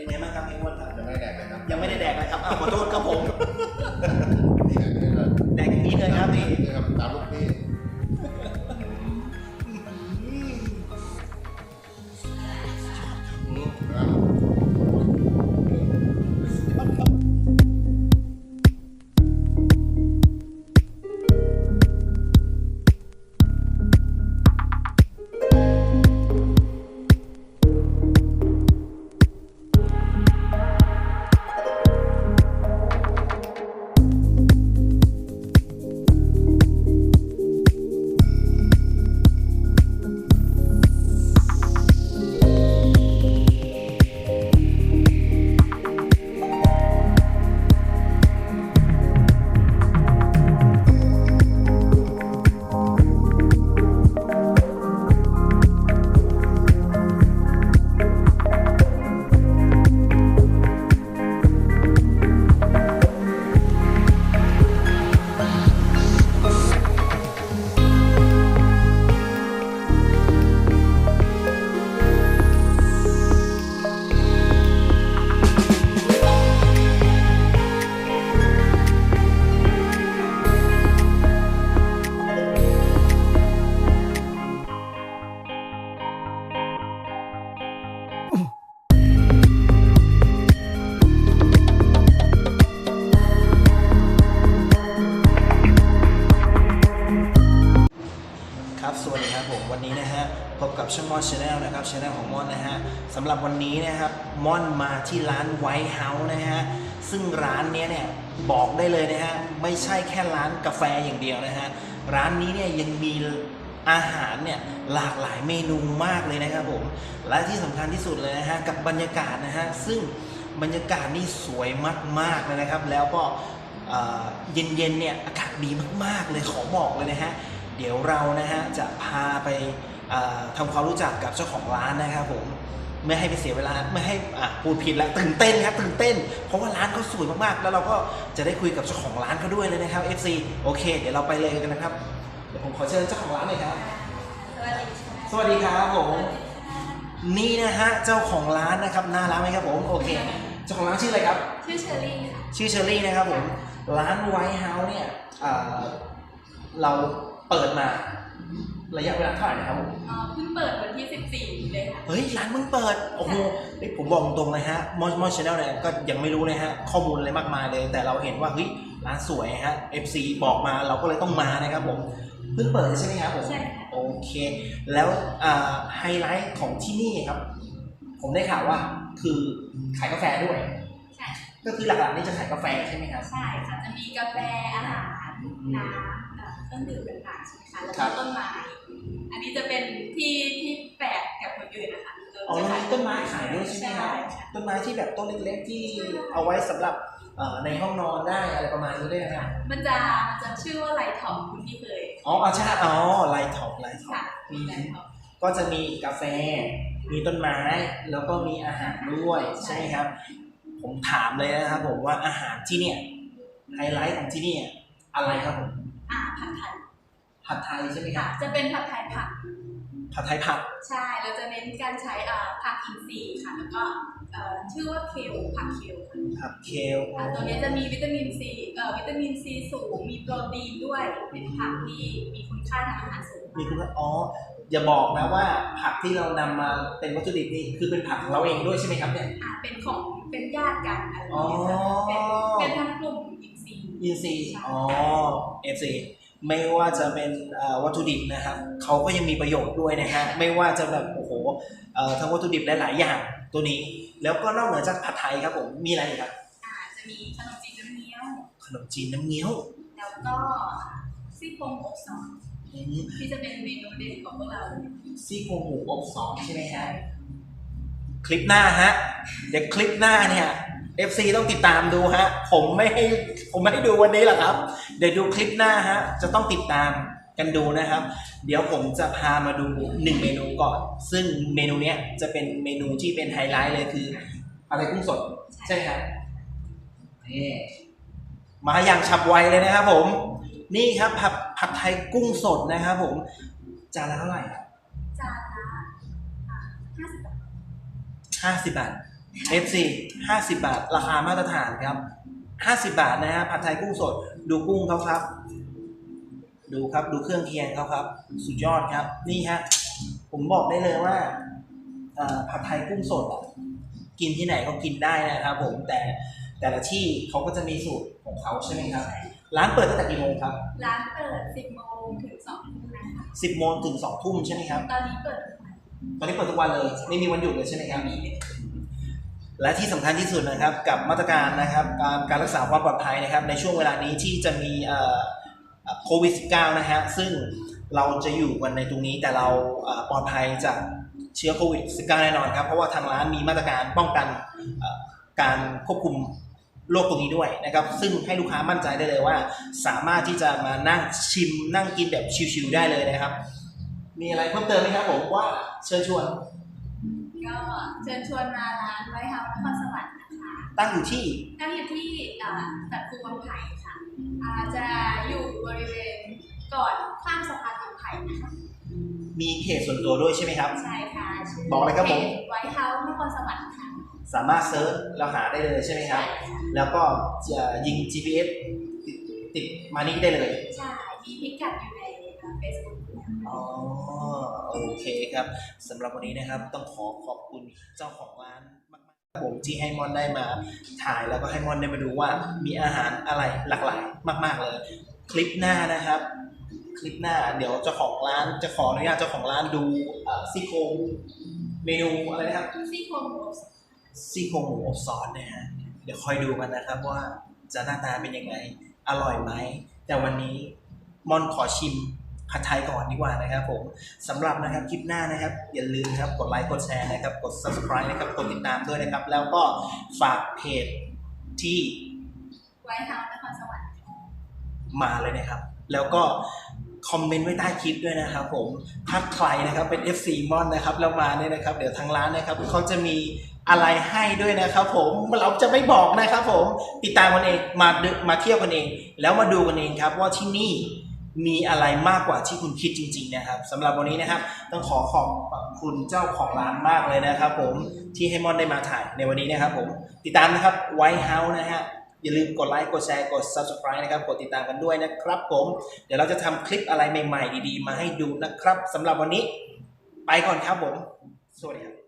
เป็นไงบ้างครับพี่อ้วนครับจะไม่แดกเลยครับยังไม่ได้แดกเลยครับอ้าวขอโทษครับผม พบกับช่องมอนชาแนลนะครับชาแนลของมอนนะฮะสำหรับวันนี้นะครับมอนมาที่ร้านไวท์เฮาส์นะฮะซึ่งร้านนี้เนี่ยบอกได้เลยนะฮะไม่ใช่แค่ร้านกาแฟอย่างเดียวนะฮะร้านนี้เนี่ยยังมีอาหารเนี่ยหลากหลายเมนูมากเลยนะครับผมและที่สำคัญที่สุดเลยนะฮะกับบรรยากาศนะฮะซึ่งบรรยากาศนี่สวยมากๆเลยนะครับ แล้วก็เอ่อเย็นๆเนี่ยอากาศดีมากๆเลยขอบอกเลยนะฮะเดี๋ยวเรานะฮะจะพาไป ทำความรู้จักกับเจ้าของร้านนะครับผมไม่ให้ไปเสียเวลาไม่ให้อะพูดผิดแล้วตื่นเต้นครับตื่นเต้น เพราะว่าร้านเขาสวยมากๆ แล้วเราก็จะได้คุยกับเจ้าของร้านเขาด้วยเลยนะครับ FC โอเค เดี๋ยวเราไปเลยกันนะครับเดี๋ยวผมขอเชิญเจ้าของร้านหน่อยครับ สวัสดีครับผมนี่นะฮะเจ้าของร้านนะครับน่ารักไหมครับผมโอเคเจ้าของร้านชื่ออะไรครับ ชื่อเชอรี่ค่ะชื่อเชอรี่นะครับผมร้านไวท์เฮาส์เนี่ยเอ่อเราเปิดมา ระยะเวลาเท่าไหร่นะครับผมเอ่อเพิ่งเปิดวันที่ 14 เลยค่ะ เฮ้ยร้านมึงเปิด โอ้โหเฮ้ยผมบอกตรงๆเลยฮะมอสมอสชาแนลเนี่ยก็ยังไม่รู้เลยฮะ ข้อมูลอะไรมากมายเลย แต่เราเห็นว่าเฮ้ยร้านสวยฮะ FC บอกมาเราก็เลยต้องมานะครับผม เพิ่งเปิดใช่ไหมครับผมใช่ค่ะ โอเค แล้วอ่าไฮไลท์ของที่นี่ครับ ผมได้ข่าวว่าคือขายกาแฟด้วย ใช่ ก็คือหลักๆนี่จะขายกาแฟใช่ไหมครับ ใช่ค่ะ จะมีกาแฟอาหารน้ำ เอ่อเครื่องดื่มต่างๆใช่ไหมคะแล้วครัก็บต้นไม้ อันนี้จะเป็นที่ที่แปลกกับคนอื่นนะคะเราอ๋อจะแล้วขายมีต้นไม้ขายด้วยใช่ไหมครับใช่ต้นไม้ที่แบบต้นเล็กๆที่เอาไว้สำหรับเอ่อในห้องนอนได้อะไรประมาณนี้ด้วยนะครับมันจะมันจะชื่อว่าไลทอมคุณที่เคย อ๋ออะใช่อ๋อไลท์ท็อปไลท์ท็อปค่ะมีไลทอมก็จะมีกาแฟ มีต้นไม้ แล้วก็มีอาหารด้วยใช่ไหมครับ ผมถามเลยนะครับผมว่าอาหารที่เนี่ยไฮไลท์ของที่เนี่ยอะไรครับผมอ่าผัดไทย ผัดไทยใช่ไหมครัค่ะบจะเป็นผัดไทยผัก ผัดไทยผักใช่ เราจะเน้นการใช้อ่าผักอินทรีย์ค่ะ แล้วก็เอ่อชื่อว่าเคลผักเคลค่ะผักเคลอ่าตัวนี้จะมีวิตามินซีเอ่อวิตามินซีสูง มีโปรตีนด้วย เป็นผักที่มีคุณค่าทางอาหารสูงมีคุณว่าอ๋ออย่าบอกนะว่าผักที่เรานำมาเป็นวัตถุดิบนี่คือเป็นผักของเราเองด้วยใช่ไหมครับเนี่ย อ่าเป็นของ เป็นญาติกันอะไรอย่างเงี้ยค่ะอ๋อ เป็นเป็นทั้งกลุ่มอินซีย์ อินซีย์อ๋อเอฟซี ไม่ว่าจะเป็นเอ่อวัตถุดิบนะครับเขาก็ยังมีประโยชน์ด้วยนะฮะไม่ว่าจะแบบโอ้โหเอ่อทั้งวัตถุดิบหลายๆอย่างตัวนี้ แล้วก็นอกเหนือจากผัดไทยครับผมมีอะไรอีกครับอ่าจะมีขนมจีนน้ำเงี้ยวขนมจีนน้ำเงี้ยวแล้วก็ซี่โครงอกซอนอืมที่จะเป็นเมนูเด่นของพวกเราซี่โครงหมูอบซอสใช่ไหมฮะคลิปหน้าฮะเดี๋ยวคลิปหน้าเนี่ย FC ต้องติดตามดูฮะ ผมไม่ให้ผมไม่ให้ดูวันนี้หรอกครับ เดี๋ยวดูคลิปหน้าฮะ จะต้องติดตามกันดูนะครับ เดี๋ยวผมจะพามาดูหนึ่งเมนูก่อน ซึ่งเมนูเนี้ยจะเป็นเมนูที่เป็นไฮไลท์เลยคืออะไรกุ้งสด ใช่ไหมครับนี่มาอย่างฉับไวเลยนะครับผม นี่ครับผัดผัดไทยกุ้งสดนะครับผม จานละเท่าไหร่ครับจานละอ่า50บาทห้าสิบบาท FC 50 บาท ราคามาตรฐานครับ 50 บาทนะฮะผัดไทยกุ้งสด ดูกุ้งเขาครับ ดูครับดูเครื่องเคียงเขาครับ สุดยอดครับ นี่ฮะผมบอกได้เลยว่าเอ่อผัดไทยกุ้งสดอะกินที่ไหนก็กินได้นะครับผมแต่แต่ละที่เขาก็จะมีสูตรของเขาใช่ไหมครับ ร้านเปิดตั้งแต่กี่โมงครับ ร้านเปิด 10 โมงถึง2ทุ่มนะคะ10 โมงถึง2ทุ่มใช่ไหมครับ ตอนนี้เปิดทุกวันตอนนี้เปิดทุกวันเลย ไม่มีวันหยุดเลยใช่ไหมครับ และที่สำคัญที่สุดนะครับกับมาตรการนะครับการรักษาความปลอดภัยนะครับ ในช่วงเวลานี้ที่จะมีโควิด -19 นะฮะซึ่งเราจะอยู่กันในตรงนี้แต่เราปลอดภัยจากเชื้อโควิด -19 แน่นอนครับ เพราะว่าทางร้านมีมาตรการป้องกันการควบคุมโรคตรงนี้ด้วยนะครับ ซึ่งให้ลูกค้ามั่นใจได้เลยว่า สามารถที่จะมานั่งชิมนั่งกินแบบชิวๆได้เลยนะครับ มีอะไรเพิ่มเติมไหมครับผมว่าเชิญชวน เชิญชวนมาร้านไวท์เฮาส์นครสวรรค์นะคะตั้งอยู่ที่ตั้งอยู่ที่เอ่อตัดคูวังไผ่ค่ะอาจะอยู่บริเวณก่อนข้ามสะพานวังไผ่นะคะมีเพจส่วนตัวด้วยใช่ไหมครับ ใช่ค่ะชื่บอกเลยครับผมไวท์เฮาส์นครสวรรค์ค่ะสามารถเซิร์ชแล้วหาได้เลยใช่ไหมครับใช่ค่ะแล้วก็จะยิง GPS ติดติดมานี่ได้เลย ใช่ มีพิกัดอยู่ในเฟซบุ๊ก อ๋อโอเคครับสำหรับวันนี้นะครับต้องขอขอบคุณเจ้าของร้านมากๆครับผมที่ให้มอนได้มาถ่ายแล้วก็ให้มอนได้มาดูว่ามีอาหารอะไรหลากหลายมาก ๆเลย คลิปหน้านะครับ คลิปหน้าเดี๋ยวเจ้าของร้านจะขออนุญาตเจ้าของร้านดูเอ่อซี่โครงเมนูอะไรนะครับ ซี่โครงหมูซี่โครงหมูอบซอสนะฮะเดี๋ยวคอยดูกันนะครับว่าจะหน้าตาเป็นยังไง อร่อยไหม แต่วันนี้มอนขอชิม ผัดไทยก่อนดีกว่านะครับผมสำหรับนะครับคลิปหน้านะครับ อย่าลืมนะครับกดไลค์กดแชร์นะครับกด subscribe นะครับกดติดตามด้วยนะครับ แล้วก็ฝากเพจที่ไวท์เฮาส์นครสวรรค์มาเลยนะครับ แล้วก็คอมเมนต์ไว้ใต้คลิปด้วยนะครับผมถ้าใครนะครับเป็น FC มอนนะครับแล้วมาเนี่ยนะครับ เดี๋ยวทางร้านนะครับเขาจะมีอะไรให้ด้วยนะครับผมเราจะไม่บอกนะครับผมติดตามกันเองมาดูมาเที่ยวกันเอง แล้วมาดูกันเองครับว่าที่นี่ มีอะไรมากกว่าที่คุณคิดจริง ๆ นะครับสำหรับวันนี้นะครับ ต้องขอขอบคุณเจ้าของร้านมากเลยนะครับ ผมที่ให้มอนได้มาถ่ายในวันนี้นะครับ ผมติดตามนะครับไวท์เฮาส์นะฮะอย่าลืมกดไลค์กดแชร์กด subscribe นะครับ กดติดตามกันด้วยนะครับ ผม เดี๋ยวเราจะทำคลิปอะไรใหม่ ๆ ดี ๆ มาให้ดูนะครับสำหรับวันนี้ ไปก่อนครับผม สวัสดีครับ